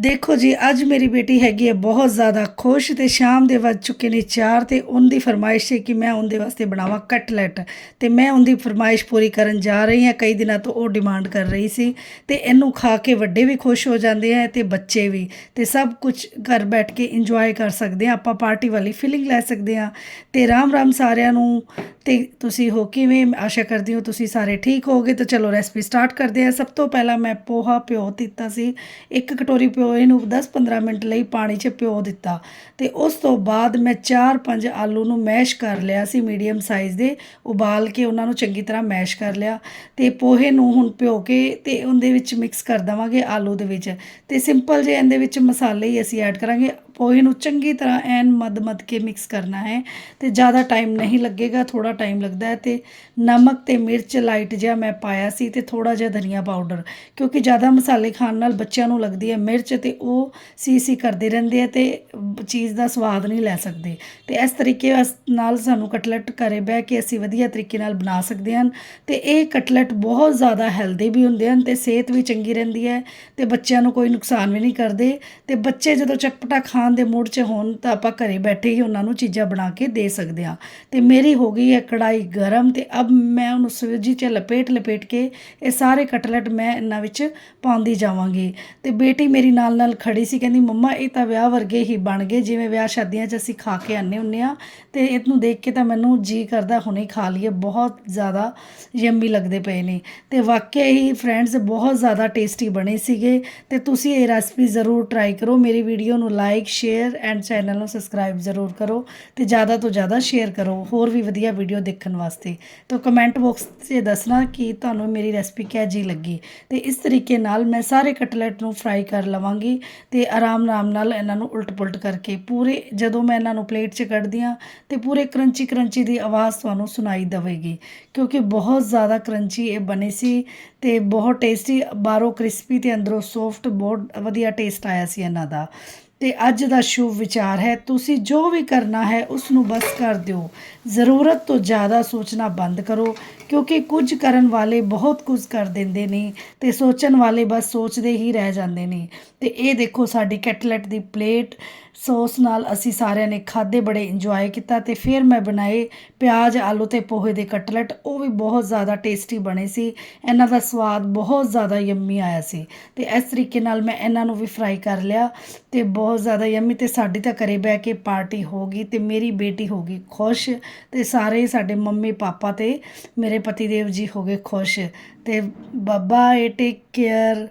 ਦੇਖੋ ਜੀ, ਅੱਜ ਮੇਰੀ ਬੇਟੀ ਹੈਗੀ ਹੈ, ਬਹੁਤ ਜ਼ਿਆਦਾ ਖੁਸ਼ ਤੇ ਸ਼ਾਮ ਦੇ ਵੱਜ ਚੁੱਕੇ ਨੇ 4 ਤੇ ਉਹਦੀ ਫਰਮਾਇਸ਼ ਹੈ ਕਿ ਮੈਂ ਉਹਦੇ ਵਾਸਤੇ ਬਣਾਵਾਂ ਕਟਲੈਟ ਤੇ ਮੈਂ ਉਹਦੀ ਫਰਮਾਇਸ਼ ਪੂਰੀ ਕਰਨ ਜਾ ਰਹੀ ਹਾਂ। ਕਈ ਦਿਨਾਂ ਤੋਂ ਉਹ ਡਿਮਾਂਡ ਕਰ ਰਹੀ ਸੀ ਤੇ ਇਹਨੂੰ ਖਾ ਕੇ ਵੱਡੇ ਵੀ ਖੁਸ਼ ਹੋ ਜਾਂਦੇ ਆ ਤੇ ਬੱਚੇ ਵੀ ਤੇ ਸਭ ਕੁਝ ਘਰ ਬੈਠ ਕੇ ਇੰਜੋਏ ਕਰ ਸਕਦੇ ਆ। ਆਪਾਂ ਪਾਰਟੀ ਵਾਲੀ ਫੀਲਿੰਗ ਲੈ ਸਕਦੇ ਆ ਤੇ ਰਾਮ ਰਾਮ ਸਾਰਿਆਂ ਨੂੰ ਤੇ ਤੁਸੀਂ ਹੋ ਕਿਵੇਂ? ਆਸ਼ਾ ਕਰਦੀ ਹਾਂ ਤੁਸੀਂ ਸਾਰੇ ਠੀਕ ਹੋਗੇ ਤਾਂ ਚਲੋ ਰੈਸਪੀ ਸਟਾਰਟ ਕਰਦੇ ਆ ਸਭ ਤੋਂ ਪਹਿਲਾਂ ਮੈਂ ਪੋਹਾ ਪਿਓ ਦਿੱਤਾ ਸੀ। ਇੱਕ ਕਟੋਰੀ ਪਿਓ ਪਿਓਏ ਨੂੰ 10-15 ਮਿੰਟ ਲਈ ਪਾਣੀ 'ਚ ਪਿਓ ਦਿੱਤਾ ਤੇ ਉਸ ਤੋਂ ਬਾਅਦ ਮੈਂ 4-5 ਆਲੂ ਨੂੰ ਮੈਸ਼ ਕਰ ਲਿਆ ਸੀ ਮੀਡੀਅਮ ਸਾਈਜ਼ ਦੇ, ਉਬਾਲ ਕੇ ਉਹਨਾਂ ਨੂੰ ਚੰਗੀ ਤਰ੍ਹਾਂ ਮੈਸ਼ ਕਰ ਲਿਆ ਤੇ ਪੋਹੇ ਨੂੰ ਹੁਣ ਪਿਓ ਕੇ ਤੇ ਉਹਦੇ ਵਿੱਚ ਮਿਕਸ ਕਰ ਦਵਾਂਗੇ ਆਲੂ ਦੇ ਵਿੱਚ ਤੇ ਸਿੰਪਲ ਜੇ ਇਹਦੇ ਵਿੱਚ ਮਸਾਲੇ ਹੀ ਅਸੀਂ ਐਡ ਕਰਾਂਗੇ ਪੋਹੇ ਨੂੰ ਚੰਗੀ ਤਰ੍ਹਾਂ ਐਨ ਮੱਧ-ਮੱਧ ਕੇ ਮਿਕਸ ਕਰਨਾ ਹੈ ਤੇ ਜ਼ਿਆਦਾ ਟਾਈਮ ਨਹੀਂ ਲੱਗੇਗਾ ਥੋੜਾ ਟਾਈਮ ਲੱਗਦਾ ਹੈ ਤੇ ਨਮਕ ਤੇ ਮਿਰਚ ਲਾਈਟ ਜਿਹਾ ਮੈਂ ਪਾਇਆ ਸੀ ਤੇ ਥੋੜਾ ਜਿਹਾ ਧਨੀਆ ਪਾਊਡਰ ਕਿਉਂਕਿ ਜ਼ਿਆਦਾ ਮਸਾਲੇ ਖਾਣ ਨਾਲ ਬੱਚਿਆਂ ਨੂੰ ਲੱਗਦੀ ਹੈ ਮਿਰਚ ਤੇ ਉਹ ਸੀ ਸੀ ਕਰਦੇ ਰਹਿੰਦੇ ਆ ਤੇ ਚੀਜ਼ ਦਾ ਸਵਾਦ ਨਹੀਂ ਲੈ ਸਕਦੇ। ਤੇ ਇਸ ਤਰੀਕੇ ਅਸ- ਨਾਲ ਸਾਨੂੰ ਕਟਲਟ ਘਰੇ ਬਹਿ ਕੇ ਅਸੀਂ ਵਧੀਆ ਤਰੀਕੇ ਨਾਲ ਬਣਾ ਸਕਦੇ ਹਾਂ ਤੇ ਇਹ ਕਟਲਟ ਬਹੁਤ ਜ਼ਿਆਦਾ ਹੈਲਦੀ ਵੀ ਹੁੰਦੇ ਹਨ ਤੇ ਸਿਹਤ ਵੀ ਚੰਗੀ ਰਹਿੰਦੀ ਹੈ ਤੇ ਬੱਚਿਆਂ ਨੂੰ ਕੋਈ ਨੁਕਸਾਨ ਵੀ ਨਹੀਂ ਕਰਦੇ ਤੇ ਬੱਚੇ ਜਦੋਂ ਚਟਪਟਾ ਖਾਣ ਦੇ ਮੂਡ 'ਚ ਹੋਣ ਤਾਂ ਆਪਾਂ ਘਰੇ ਬੈਠੇ ਹੀ ਉਹਨਾਂ ਨੂੰ ਚੀਜ਼ਾਂ ਬਣਾ ਕੇ ਦੇ ਸਕਦੇ ਹਾਂ। ਤੇ ਮੇਰੀ ਹੋ ਗਈ ਹੈ ਕੜਾਈ ਗਰਮ ਤੇ ਅਬ ਮੈਂ ਉਹਨੂੰ ਸੂਜੀ 'ਚ ਲਪੇਟ ਲਪੇਟ ਕੇ ਇਹ ਸਾਰੇ ਕਟਲਟ ਮੈਂ ਇਹਨਾਂ ਵਿੱਚ ਪਾਉਂਦੀ ਜਾਵਾਂਗੀ। ਤੇ ਬੇਟੀ ਮੇਰੀ ਨਾਲ ਨਾਲ ਖੜੀ ਸੀ, ਕਹਿੰਦੀ, ਮੰਮਾ, ਇਹ ਤਾਂ ਵਿਆਹ ਵਰਗੇ ਹੀ ਬਣ ਗਏ, ਜਿਵੇਂ ਵਿਆਹ ਸ਼ਾਦੀਆਂ 'ਚ ਅਸੀਂ ਖਾ ਕੇ ਆਨੇ ਹੁੰਨੇ ਆ ਤੇ ਇਹਨੂੰ ਦੇਖ ਕੇ ਤਾਂ ਮੈਨੂੰ ਜੀ ਕਰਦਾ, ਹੁਣੇ ਖਾ ਲਈਏ। ਬਹੁਤ ਜ਼ਿਆਦਾ ਯੰਮੀ ਲੱਗਦੇ ਪਏ ਨੇ। ਤੇ ਵਾਕਿਆ ਹੀ ਫਰੈਂਡਸ ਬਹੁਤ ਜ਼ਿਆਦਾ ਟੇਸਟੀ ਬਣੇ ਸੀਗੇ। ਤੇ ਤੁਸੀਂ ਇਹ ਰੈਸਪੀ ਜ਼ਰੂਰ ਟਰਾਈ ਕਰੋ। ਮੇਰੀ ਵੀਡੀਓ ਨੂੰ ਲਾਈਕ ਸ਼ੇਅਰ ਐਂਡ ਚੈਨਲ ਨੂੰ ਸਬਸਕ੍ਰਾਈਬ ਜ਼ਰੂਰ ਕਰੋ ਤੇ ਜ਼ਿਆਦਾ ਤੋਂ ਜ਼ਿਆਦਾ ਸ਼ੇਅਰ ਕਰੋ, ਹੋਰ ਵੀ ਵਧੀਆ ਵੀਡੀਓ ਦੇਖਣ ਵਾਸਤੇ। ਤਾਂ ਕਮੈਂਟ ਬਾਕਸ 'ਚ ਦੱਸਣਾ ਕਿ ਤੁਹਾਨੂੰ ਮੇਰੀ ਰੈਸਪੀ ਕਿਹੋ ਜਿਹੀ ਲੱਗੀ ਤੇ ਇਸ ਤਰੀਕੇ ਨਾਲ ਮੈਂ ਸਾਰੇ ਕਟਲੈਟ ਨੂੰ ਫਰਾਈ ਕਰ ਲਵਾਂਗੀ ਤੇ ਆਰਾਮ ਆਰਾਮ ਨਾਲ ਇਹਨਾਂ ਨੂੰ ਉਲਟ ਪੁਲਟ ਕਰਕੇ ਪੂਰੇ, ਜਦੋਂ ਮੈਂ ਇਹਨਾਂ ਨੂੰ ਪਲੇਟ 'ਚ ਕੱਢਦੀ ਹਾਂ ਤੇ ਪੂਰੇ ਕਰੰਚੀ ਕਰੰਚੀ ਦੀ ਆਵਾਜ਼ ਤੁਹਾਨੂੰ ਸੁਣਾਈ ਦੇਵੇਗੀ। ਕਿਉਂਕਿ ਬਹੁਤ ਜ਼ਿਆਦਾ ਕਰੰਚੀ ਇਹ ਬਣੇ ਸੀ ਤੇ ਬਹੁਤ ਟੇਸਟੀ ਬਾਹਰੋਂ ਕ੍ਰਿਸਪੀ ਤੇ ਅੰਦਰੋਂ ਸੌਫਟ ਬਹੁਤ ਵਧੀਆ ਟੇਸਟ ਆਇਆ ਸੀ ਇਹਨਾਂ ਦਾ। ਤੇ ਅੱਜ ਦਾ ਸ਼ੁਭ ਵਿਚਾਰ ਹੈ। ਤੁਸੀਂ ਜੋ ਵੀ ਕਰਨਾ ਹੈ ਉਸ ਨੂੰ ਬਸ ਕਰ ਦਿਓ। ਜ਼ਰੂਰਤ ਤੋਂ ਜ਼ਿਆਦਾ ਸੋਚਣਾ ਬੰਦ ਕਰੋ, ਕਿਉਂਕਿ ਕੁਝ ਕਰਨ ਵਾਲੇ ਬਹੁਤ ਕੁਝ ਕਰ ਦਿੰਦੇ ਨੇ ਤੇ ਸੋਚਣ ਵਾਲੇ ਬਸ ਸੋਚਦੇ ਹੀ ਰਹਿ ਜਾਂਦੇ ਨੇ। ਤੇ ਇਹ ਦੇਖੋ ਸਾਡੀ ਕੈਟਲੈਟ ਦੀ ਪਲੇਟ ਸੌਸ ਨਾਲ ਅਸੀਂ ਸਾਰਿਆਂ ਨੇ ਖਾਦੇ ਬੜੇ ਇੰਜੋਏ ਕੀਤਾ ਤੇ ਫਿਰ ਮੈਂ ਬਣਾਏ ਪਿਆਜ਼, ਆਲੂ ਤੇ ਪੋਹੇ ਦੇ ਕਟਲਟ। ਉਹ ਵੀ ਬਹੁਤ ਜ਼ਿਆਦਾ ਟੇਸਟੀ ਬਣੇ ਸੀ। ਇਹਨਾਂ ਦਾ ਸਵਾਦ ਬਹੁਤ ਜ਼ਿਆਦਾ ਯੰਮੀ ਆਇਆ ਸੀ। ਤੇ ਇਸ ਤਰੀਕੇ ਨਾਲ ਮੈਂ ਇਹਨਾਂ ਨੂੰ ਵੀ ਫਰਾਈ ਕਰ ਲਿਆ ਤੇ ਬਹੁਤ ਜ਼ਿਆਦਾ ਯੰਮੀ ਤੇ ਸਾਡੀ ਤਾਂ ਘਰੇ ਬਹਿ ਕੇ ਪਾਰਟੀ ਹੋ ਗਈ ਤੇ ਮੇਰੀ ਬੇਟੀ ਹੋ ਗਈ ਖੁਸ਼ ਤੇ ਸਾਰੇ ਸਾਡੇ ਮੰਮੀ ਪਾਪਾ ਤੇ ਮੇਰੇ ਪਤੀ ਦੇਵ ਜੀ ਹੋ ਗਏ ਖੁਸ਼ ਤੇ ਬਾਬਾ ਏ ਟੇਕ ਕੇਅਰ